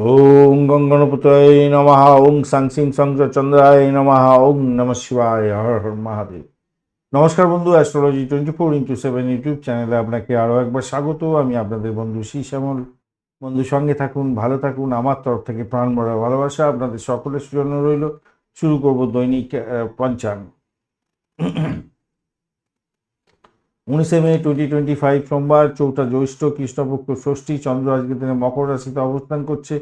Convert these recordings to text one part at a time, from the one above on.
ওং গঙ্গনপতয় নমঃ ওং সাংসিং চন্দ্রায় নমঃ ওং নম শিবায়, হর হর মহাদেব। নমস্কার বন্ধু astrology twenty four into seven YouTube চ্যানেলে আপনাকে আরও একবার স্বাগত। আমি আপনাদের বন্ধু শ্রী শ্যামল। বন্ধু, সঙ্গে থাকুন, ভালো থাকুন, আমার তরফ থেকে প্রাণ ভরা ভালোবাসা আপনাদের সকলের জন্য রইল। শুরু করব দৈনিক পঞ্চাঙ্গ উনিশে মে টোয়েন্টি টোয়েন্টি ফাইভ সোমবার চৌঠা জ্যৈষ্ঠ কৃষ্ণপক্ষ ষষ্ঠী চন্দ্র আজকের দিনে মকর রাশিতে অবস্থান করছে।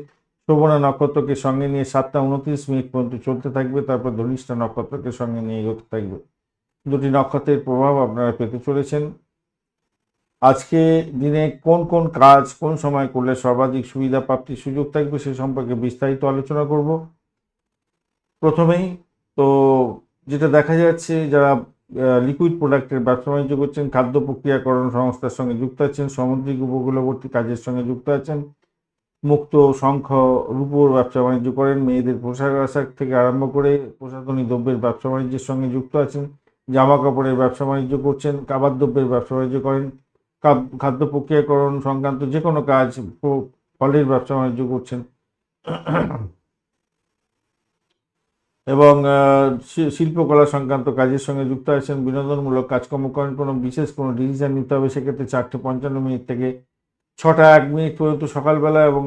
শোভনা নক্ষত্রকে সঙ্গে নিয়ে সাতটা উনত্রিশ মিনিট পর্যন্ত চলতে থাকবে, তারপর ধনিষ্ঠা নক্ষত্রকে সঙ্গে নিয়ে এগোতে থাকবে। দুটি নক্ষত্রের প্রভাব আপনারা পেতে চলেছেন। আজকে দিনে কোন কোন কাজ কোন সময় করলে সর্বাধিক সুবিধা প্রাপ্তির সুযোগ থাকবে সে সম্পর্কে বিস্তারিত আলোচনা করব। প্রথমেই তো যেটা দেখা যাচ্ছে, যারা লিকুইড প্রোডাক্টের ব্যবসা বাণিজ্য করছেন, খাদ্য প্রক্রিয়াকরণ সংস্থার সঙ্গে যুক্ত আছেন, সামুদ্রিক উপকূলবর্তী কাজের সঙ্গে যুক্ত আছেন, মুক্ত শঙ্খ রূপোর ব্যবসা বাণিজ্য করেন, মেয়েদের পোশাক আশাক থেকে আরম্ভ করে প্রসাধনী দ্রব্যের ব্যবসা বাণিজ্যের সঙ্গে যুক্ত আছেন জামা কাপড়ের ব্যবসা বাণিজ্য করছেন খাবার দ্রব্যের ব্যবসা বাণিজ্য করেন খাদ্য প্রক্রিয়াকরণ সংক্রান্ত যে কোনো কাজ ফলের ব্যবসা বাণিজ্য করছেন। এবং শিল্পকলা সংক্রান্ত কাজের সঙ্গে যুক্ত আছেন বিনোদনমূলক কাজকর্ম করেন কোনো বিশেষ কোনো ডিসিশন নিতে হবে সেক্ষেত্রে চারটে পঞ্চান্ন মিনিট থেকে ছটা এক মিনিট পর্যন্ত সকালবেলা এবং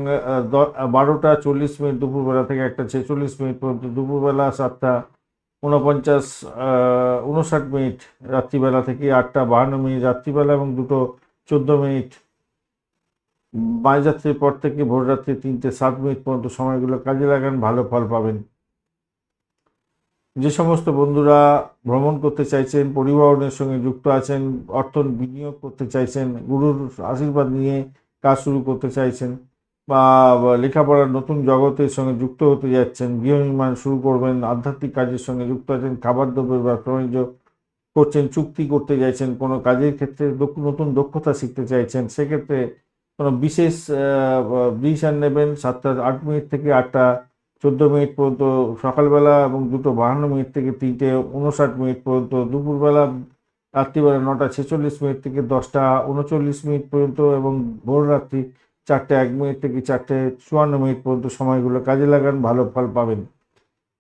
বারোটা চল্লিশ মিনিট দুপুরবেলা থেকে একটা ছেচল্লিশ মিনিট পর্যন্ত দুপুরবেলা সাতটা উনপঞ্চাশ আহ, উনষাট মিনিট রাত্রিবেলা থেকে আটটা বাহান্ন মিনিট রাত্রিবেলা এবং দুটো চোদ্দ মিনিট মাঝরাত্রির পর থেকে ভোররাত্রি তিনটে সাত মিনিট পর্যন্ত সময়গুলো কাজে লাগান ভালো ফল পাবেন। যে সমস্ত বন্ধুরা ভ্রমণ করতে চাইছেন, পরিবহনের সঙ্গে যুক্ত আছেন, অর্থ বিনিয়োগ করতে চাইছেন, গুরুর আশীর্বাদ নিয়ে কাজ শুরু করতে চাইছেন, বা বা লেখাপড়ার নতুন জগতের সঙ্গে যুক্ত হতে যাচ্ছেন, গৃহ নির্মাণ শুরু করবেন, আধ্যাত্মিক কাজের সঙ্গে যুক্ত আছেন খাবার দ্রব্যের ব্যবসা বাণিজ্য করছেন, চুক্তি করতে চাইছেন কোনো কাজের ক্ষেত্রে নতুন দক্ষতা শিখতে চাইছেন, সেক্ষেত্রে কোনো বিশেষ ডিসিশন নেবেন সাতটা আট মিনিট থেকে আটটা চোদ্দ মিনিট পর্যন্ত সকালবেলা এবং দুটো বাহান্ন মিনিট থেকে তিনটে উনষাট মিনিট পর্যন্ত দুপুরবেলা, রাত্রিবেলা নটা ছেচল্লিশ মিনিট থেকে দশটা উনচল্লিশ মিনিট পর্যন্ত এবং ভোর রাত্রি চারটে এক মিনিট থেকে চারটে চুয়ান্ন মিনিট পর্যন্ত সময়গুলো কাজে লাগান, ভালো ফল পাবেন।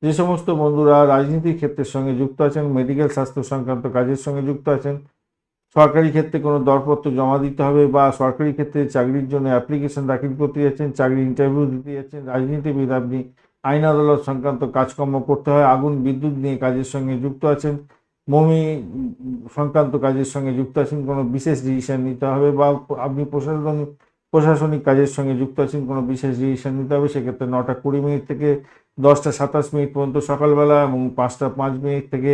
যে সমস্ত বন্ধুরা রাজনীতির ক্ষেত্রের সঙ্গে যুক্ত আছেন, মেডিকেল স্বাস্থ্য সংক্রান্ত কাজের সঙ্গে যুক্ত আছেন, সরকারি ক্ষেত্রে কোনো দরপত্র জমা দিতে হবে বা সরকারি ক্ষেত্রে চাকরির জন্য অ্যাপ্লিকেশন দাখিল করতে যাচ্ছেন চাকরির ইন্টারভিউ দিতে যাচ্ছেন, রাজনীতিবিদ আপনি আইন আদালত সংক্রান্ত কাজকর্ম করতে হয়। আগুন, বিদ্যুৎ নিয়ে কাজের সঙ্গে যুক্ত আছেন। মমি সংক্রান্ত কাজের সঙ্গে যুক্ত আছেন। কোনো বিশেষ ডিসিশন নিতে হবে বা আপনি প্রশাসনিক প্রশাসনিক কাজের সঙ্গে যুক্ত আছেন, কোনো বিশেষ ডিসিশন নিতে হবে। সেক্ষেত্রে নটা কুড়ি মিনিট থেকে দশটা সাতাশ মিনিট পর্যন্ত সকালবেলা এবং পাঁচটা পাঁচ মিনিট থেকে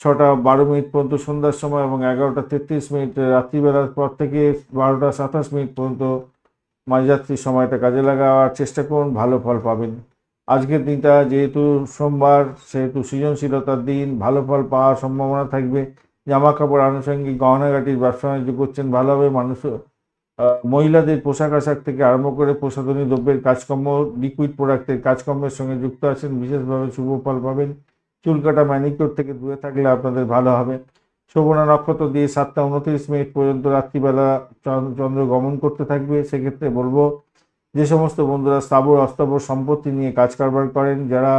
ছটা বারো মিনিট পর্যন্ত সন্ধ্যার সময় এবং এগারোটা তেত্রিশ মিনিট রাত্রিবেলার পর থেকে বারোটা সাতাশ মিনিট পর্যন্ত মাঝরাত্রির সময়টা কাজে লাগাবার চেষ্টা করুন। ভালো ফল পাবেন। আজকের দিনটা যেহেতু সোমবার, সেহেতু সৃজনশীলতার দিন, ভালো ফল পাওয়ার সম্ভাবনা থাকবে। জামা কাপড় আনুষঙ্গিক গহনাগাটির ব্যবসা বাণিজ্য করছেন ভালোভাবে মানুষ মহিলাদের পোশাক আশাক থেকে আরম্ভ করে প্রসাধনী দ্রব্যের কাজকর্ম লিকুইড প্রোডাক্টের কাজকর্মের সঙ্গে যুক্ত আছেন, বিশেষভাবে শুভ ফল পাবেন। চুল কাটা ম্যানিকিওর থেকে দূরে থাকলে আপনাদের ভালো হবে। শোভনা নক্ষত্র দিয়ে সাতটা উনত্রিশ মিনিট পর্যন্ত রাত্রিবেলা চন্দ্র গমন করতে থাকবে, সেক্ষেত্রে বলব যে সমস্ত বন্ধুরা স্থাবর, অস্থাবর সম্পত্তি নিয়ে কাজ কারবার করেন, যারা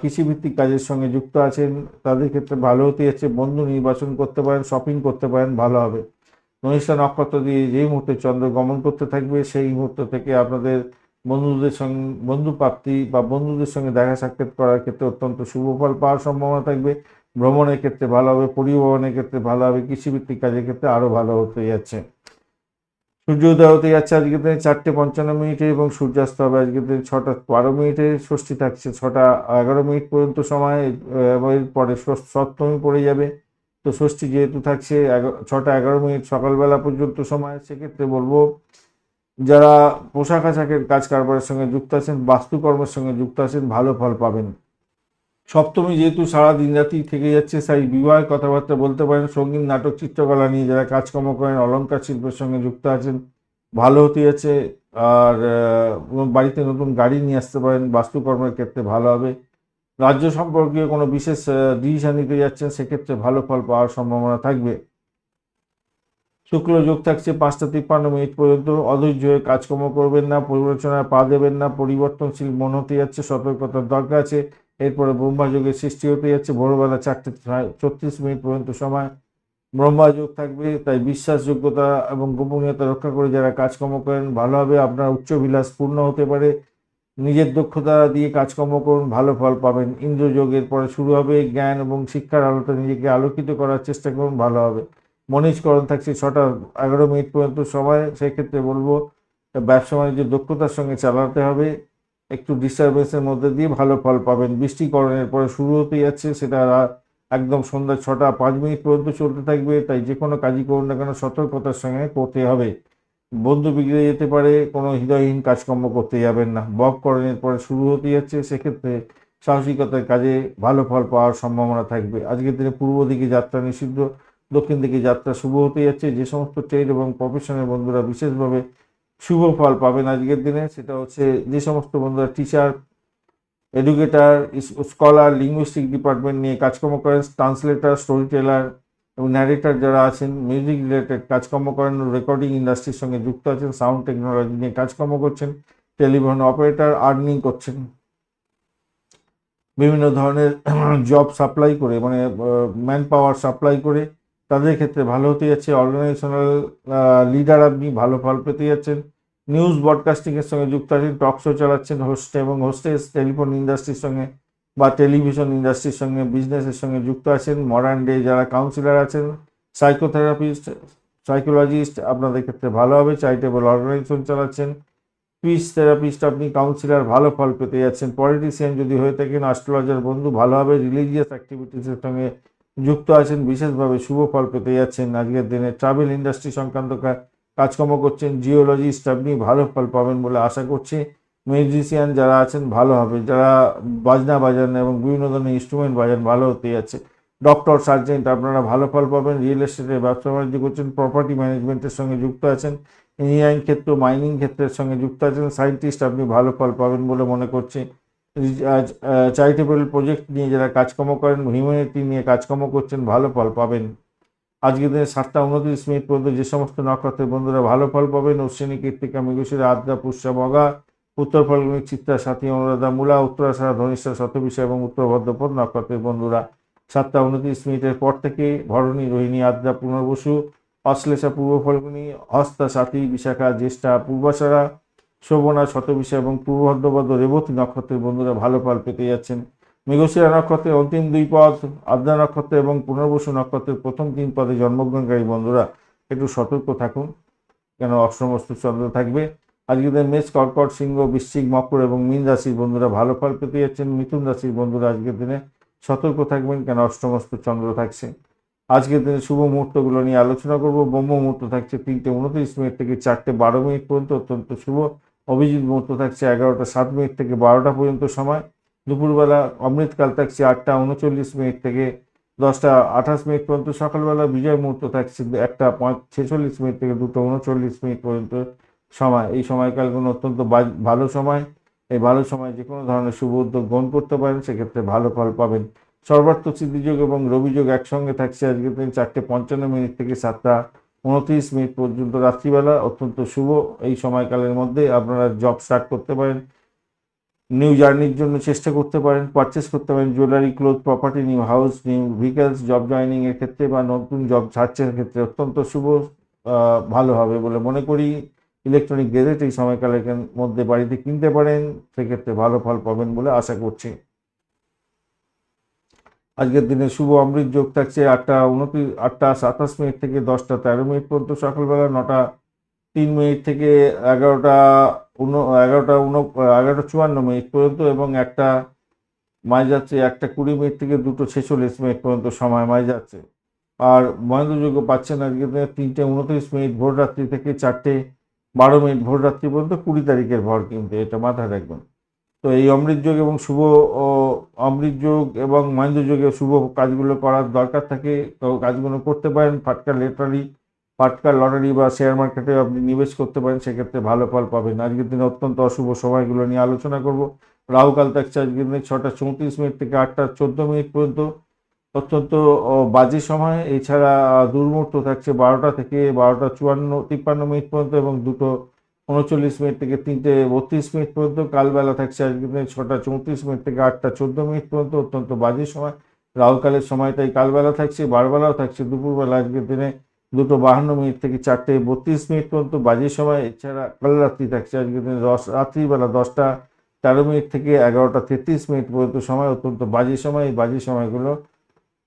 কৃষিভিত্তিক কাজের সঙ্গে যুক্ত আছেন, তাদের ক্ষেত্রে ভালো হতে যাচ্ছে, বন্ধু নির্বাচন করতে পারেন শপিং করতে পারেন, ভালো হবে। ধনিষ্ঠা নক্ষত্র দিয়ে যেই মুহূর্তে চন্দ্র গমন করতে থাকবে, সেই মুহূর্ত থেকে আপনাদের বন্ধুদের সঙ্গে বন্ধু প্রাপ্তি বা বন্ধুদের সঙ্গে দেখা সাক্ষাৎ করার ক্ষেত্রে অত্যন্ত শুভ ফল পাওয়ার সম্ভাবনা থাকবে। ভ্রমণের ক্ষেত্রে ভালো হবে, পরিবহনের ক্ষেত্রে ভালো হবে, কৃষিভিত্তিক কাজের ক্ষেত্রে আরও ভালো হতে যাচ্ছে। সূর্য উদয় হতে যাচ্ছে আজকে দিনে চারটে পঞ্চান্ন মিনিটে এবং সূর্যাস্ত হবে আজকে দিনে ছটা বারো মিনিটে। ষষ্ঠী থাকছে ছটা এগারো মিনিট পর্যন্ত সময় এরপরে সপ্তমী পড়ে যাবে। তো ষষ্ঠী যেহেতু থাকছে ছটা এগারো মিনিট সকালবেলা পর্যন্ত সময়, সেক্ষেত্রে বলব যারা পোশাক আশাকের কাজ কারবারের সঙ্গে যুক্ত আছেন, বাস্তুকর্মের সঙ্গে যুক্ত আছেন, ভালো ফল পাবেন। সপ্তমী যেহেতু সারা দিন রাতি থেকে যাচ্ছে, তাই বিবাহের কথাবার্তা বলতে পারেন, সংগীত, নাটক, চিত্রকলা নিয়ে যারা কাজকর্ম করেন অলঙ্কার শিল্পের সঙ্গে যুক্ত আছেন, ভালো হতে যাচ্ছে, আর বাড়িতে নতুন গাড়ি নিয়ে আসতে পারেন, বাস্তুকর্মের ক্ষেত্রে ভালো হবে। রাজ্য সম্পর্কীয় কোনো বিশেষ ডিসিশন নিতে যাচ্ছেন, সেক্ষেত্রে ভালো ফল পাওয়ার সম্ভাবনা থাকবে। শুক্ল যোগ থাকছে পাঁচটা তিপ্পান্ন মিনিট পর্যন্ত, অধৈর্য হয়ে কাজকর্ম করবেন না পরিবর্তনায় পা দেবেন না, পরিবর্তনশীল মন হতে যাচ্ছে, সতর্কতার দরকার আছে। এরপরে ব্রহ্মা যোগের সৃষ্টি হতে যাচ্ছে, ভোরবেলা চারটে ছত্রিশ মিনিট পর্যন্ত সময়। ব্রহ্মা যোগ থাকবে, তাই বিশ্বাসযোগ্যতা এবং গোপনীয়তা রক্ষা করে যারা কাজকর্ম করেন, ভালোভাবে আপনার উচ্চবিলাস পূর্ণ হতে পারে। নিজের দক্ষতা দিয়ে কাজকর্ম করুন, ভালো ফল পাবেন। ইন্দ্রযোগের পরে শুরু হবে জ্ঞান এবং শিক্ষার আলোতে নিজেকে আলোকিত করার চেষ্টা করুন, ভালো হবে। মনীষকরণ থাকছে ছটা এগারো মিনিট পর্যন্ত সময়, সেক্ষেত্রে বলব ব্যবসা বাণিজ্য দক্ষতার সঙ্গে চালাতে হবে। একটু ডিস্টারবেন্সের মধ্যে দিয়ে ভালো ফল পাবেন। বৃষ্টিকরণের পরে শুরু হতে যাচ্ছে, সেটা একদম সন্ধ্যা ছটা পাঁচ মিনিট পর্যন্ত চলতে থাকবে, তাই যে কোনো কাজই করুন না কেন, সতর্কতার সঙ্গে করতে হবে। বন্ধু বিগড়ে যেতে পারে, কোনো হৃদয়হীন কাজকর্ম করতে যাবেন না। বককরণের পরে শুরু হতে যাচ্ছে, সেক্ষেত্রে সাহসিকতার কাজে ভালো ফল পাওয়ার সম্ভাবনা থাকবে। আজকের দিনে পূর্ব দিকে যাত্রা নিষিদ্ধ, দক্ষিণ দিকে যাত্রা শুভ হতে যাচ্ছে। যে সমস্ত ট্রেড এবং প্রফেশনের বন্ধুরা বিশেষভাবে শুভ ফল পাবেন আজকের দিনে। সেটা হচ্ছে যে সমস্ত বন্ধুরা teacher educator scholar linguistic department নিয়ে কাজকর্ম করেন ট্রান্সলেটার স্টোরি টেলার এবং ন্যারেটার যারা আছেন মিউজিক রিলেটেড কাজকর্ম করেন রেকর্ডিং ইন্ডাস্ট্রির সঙ্গে যুক্ত আছেন সাউন্ড টেকনোলজি নিয়ে কাজকর্ম করছেন টেলিভিশন অপারেটর আর্নিং করছেন। বিভিন্ন ধরনের জব সাপ্লাই করে মানে ম্যান পাওয়ার সাপ্লাই করে তাদের ক্ষেত্রে ভালো হতে যাচ্ছে। অর্গানাইজেশনাল লিডার আপনি ভালো ফল পেতে যাচ্ছেন। নিউজ ব্রডকাস্টিংয়ের সঙ্গে যুক্ত আছেন টক শো চালাচ্ছেন হোস্ট এবং হোস্টেস টেলিফোন ইন্ডাস্ট্রির সঙ্গে বা টেলিভিশন ইন্ডাস্ট্রির সঙ্গে বিজনেসের সঙ্গে যুক্ত আছেন। মডার্ন ডে যারা কাউন্সিলর আছেন সাইকোথেরাপিস্ট সাইকোলজিস্ট আপনাদের ক্ষেত্রে ভালো হবে। চ্যারিটেবল অর্গানাইজেশন চালাচ্ছেন। পিস থেরাপিস্ট আপনি কাউন্সিলর ভালো ফল পেতে যাচ্ছেন। পলিটিশিয়ান যদি হয়ে থাকেন অ্যাস্ট্রোলজার বন্ধু ভালোভাবে রিলিজিয়াস অ্যাক্টিভিটিসের সঙ্গে যুক্ত আছেন, বিশেষভাবে শুভ ফল পেতে যাচ্ছেন। আজকের দিনে ট্রাভেল ইন্ডাস্ট্রি সংক্রান্ত কাজকর্ম করছেন জিওলজিস্ট আপনি ভালো ফল পাবেন বলে আশা করছি। মিউজিশিয়ান যারা আছেন, ভালো হবে। যারা বাজনা বাজান এবং বিভিন্ন ধরনের ইনস্ট্রুমেন্ট বাজান, ভালো হতে যাচ্ছে। ডক্টর সার্জেন্ট আপনারা ভালো ফল পাবেন। রিয়েল এস্টেটের ব্যবসা বাণিজ্য করছেন প্রপার্টি ম্যানেজমেন্টের সঙ্গে যুক্ত আছেন। ইঞ্জিনিয়ারিং ক্ষেত্র মাইনিং ক্ষেত্রের সঙ্গে যুক্ত আছেন। সায়েন্টিস্ট আপনি ভালো ফল পাবেন বলে মনে করছি। চ্যারিটেবল প্রজেক্ট নিয়ে যারা কাজকর্ম করেন হিউম্যানিটি নিয়ে কাজকর্ম করছেন, ভালো ফল পাবেন। আজকের দিনে সাতটা উনত্রিশ মিনিট পর্যন্ত যে সমস্ত নক্ষত্রের বন্ধুরা ভালো ফল পাবেন, অশ্বিনী কীর্তিকা মৃগশিরা, আদ্রা, পুষ্যা, মগা, উত্তর ফলগুনি, চিত্রা, সাথী, অনুরাধা, মূলা উত্তরাশারা ধনিষ্ঠা শতবিশা এবং উত্তর ভদ্রপদ নক্ষত্রের বন্ধুরা। সাতটা উনত্রিশ মিনিটের পর থেকে ভরণী, রোহিণী, আদ্রা পুনর্বসু অশ্লেষা, পূর্ব ফলগুনি, হস্তা, সাথী, বিশাখা, জ্যেষ্ঠা, পূর্বাশারা শোভনা, শতবিশা এবং পূর্ব ভদ্রপদ রেবতী নক্ষত্রের বন্ধুরা ভালো ফল পেতে যাচ্ছেন। মৃগশিরা নক্ষত্রের অন্তিম দুই পদ, আদ্রা নক্ষত্র এবং পুনর্বসু নক্ষত্রের প্রথম তিন পদে জন্মগ্রহণকারী বন্ধুরা একটু সতর্ক থাকুন, কেন অষ্টমস্তু চন্দ্র থাকবে। আজকের মেষ, কর্কট, সিংহ, বৃশ্চিক, মকর এবং মীন রাশির বন্ধুরা ভালো ফল পেতে যাচ্ছেন। মিথুন রাশির বন্ধুরা আজকের দিনে সতর্ক থাকবেন, কেন অষ্টমস্তু চন্দ্র থাকছে। আজকের দিনে শুভ মুহূর্তগুলো নিয়ে আলোচনা করব। ব্রহ্ম মুহূর্ত থাকছে তিনটে উনত্রিশ মিনিট থেকে চারটে বারো মিনিট পর্যন্ত, অত্যন্ত শুভ। অভিজিৎ মুহূর্ত থাকছে এগারোটা সাত মিনিট থেকে বারোটা পর্যন্ত সময়। দুপুরবেলা অমৃতকাল থাকছে আটটা উনচল্লিশ মিনিট থেকে দশটা আঠাশ মিনিট পর্যন্ত। সকালবেলা বিজয় মুহূর্ত থাকছে একটা পাঁচ ছেচল্লিশ মিনিট থেকে দুটো উনচল্লিশ মিনিট পর্যন্ত সময়। এই সময়কালগুলো অত্যন্ত ভালো সময়। এই ভালো সময় যে কোনো ধরনের শুভ উদ্যোগ গ্রহণ করতে পারেন, সেক্ষেত্রে ভালো ফল পাবেন। সর্বার্থ সিদ্ধিযোগ এবং রবিযোগ একসঙ্গে থাকছে আজকের দিন চারটে পঞ্চান্ন মিনিট থেকে সাতটা উনত্রিশ মিনিট পর্যন্ত রাত্রিবেলা, অত্যন্ত শুভ। এই সময়কালের মধ্যে আপনারা জব স্টার্ট করতে পারেন নিউ জার্নির জন্য চেষ্টা করতে পারেন পারচেস করতে পারেন jewellery cloth property new house new vehicles job joining এর ক্ষেত্রে বা নতুন জব সার্চের ক্ষেত্রে অত্যন্ত শুভ ভালো হবে বলে মনে করি। ইলেকট্রনিক গেজেট এই সময়কালের মধ্যে বাড়িতে কিনতে পারেন, সেক্ষেত্রে ভালো ফল পাবেন বলে আশা করছি। আজকের দিনে শুভ অমৃত যোগ থাকছে আটটা উনত্রিশ, আটটা সাতাশ মিনিট থেকে দশটা তেরো মিনিট পর্যন্ত সকালবেলা, নটা তিন মিনিট থেকে এগারোটা উন এগারোটা উন, এগারোটা চুয়ান্ন মিনিট পর্যন্ত এবং একটা মাই যাচ্ছে একটা কুড়ি মিনিট থেকে দুটো ছেচল্লিশ মিনিট পর্যন্ত সময় মাই যাচ্ছে আর মহেন্দ্রযোগ্য পাচ্ছেন দিনে তিনটে উনত্রিশ মিনিট ভোর রাত্রি থেকে চারটে বারো মিনিট ভোর রাত্রি পর্যন্ত কুড়ি তারিখের ভর কিন্তু, এটা মাথায় রাখবেন। তো এই অমৃত যোগ এবং শুভ অমৃত যোগ এবং মহেন্দ্র যোগে শুভ কাজগুলো করার দরকার থাকে। তো কাজগুলো করতে পারেন, ফাটকা লেটারি ফাটকা লটারি বা শেয়ার মার্কেটে আপনি নিবেশ করতে পারেন, সেক্ষেত্রে ভালো ফল পাবেন। আজকের দিনে অত্যন্ত অশুভ সময়গুলো নিয়ে আলোচনা করব। রাহুকাল থাকছে আজকের দিনে ছটা চৌত্রিশ মিনিট থেকে আটটা চোদ্দ মিনিট পর্যন্ত। অত্যন্ত বাজে সময়। এছাড়া, দুর্মুহূর্ত থাকছে বারোটা থেকে বারোটা চুয়ান্ন, তিপ্পান্ন মিনিট পর্যন্ত এবং দুটো উনচল্লিশ মিনিট থেকে তিনটে বত্রিশ মিনিট পর্যন্ত, কালবেলা থাকছে আজকে দিনে ছটা চৌত্রিশ মিনিট থেকে আটটা চোদ্দ মিনিট পর্যন্ত, অত্যন্ত বাজে সময়। রাহুকালের সময়টাই কালবেলা থাকছে, বারবেলাও থাকছে, দুপুরবেলা আজকের দিনে দুটো বাহান্ন মিনিট থেকে চারটে বত্রিশ মিনিট পর্যন্ত বাজে সময়। এছাড়া কাল রাত্রি থাকছে আজকের দিনে দশ, রাত্রিবেলা দশটা তেরো মিনিট থেকে এগারোটা তেত্রিশ মিনিট পর্যন্ত সময়, অত্যন্ত বাজে সময়। এই বাজে সময়গুলো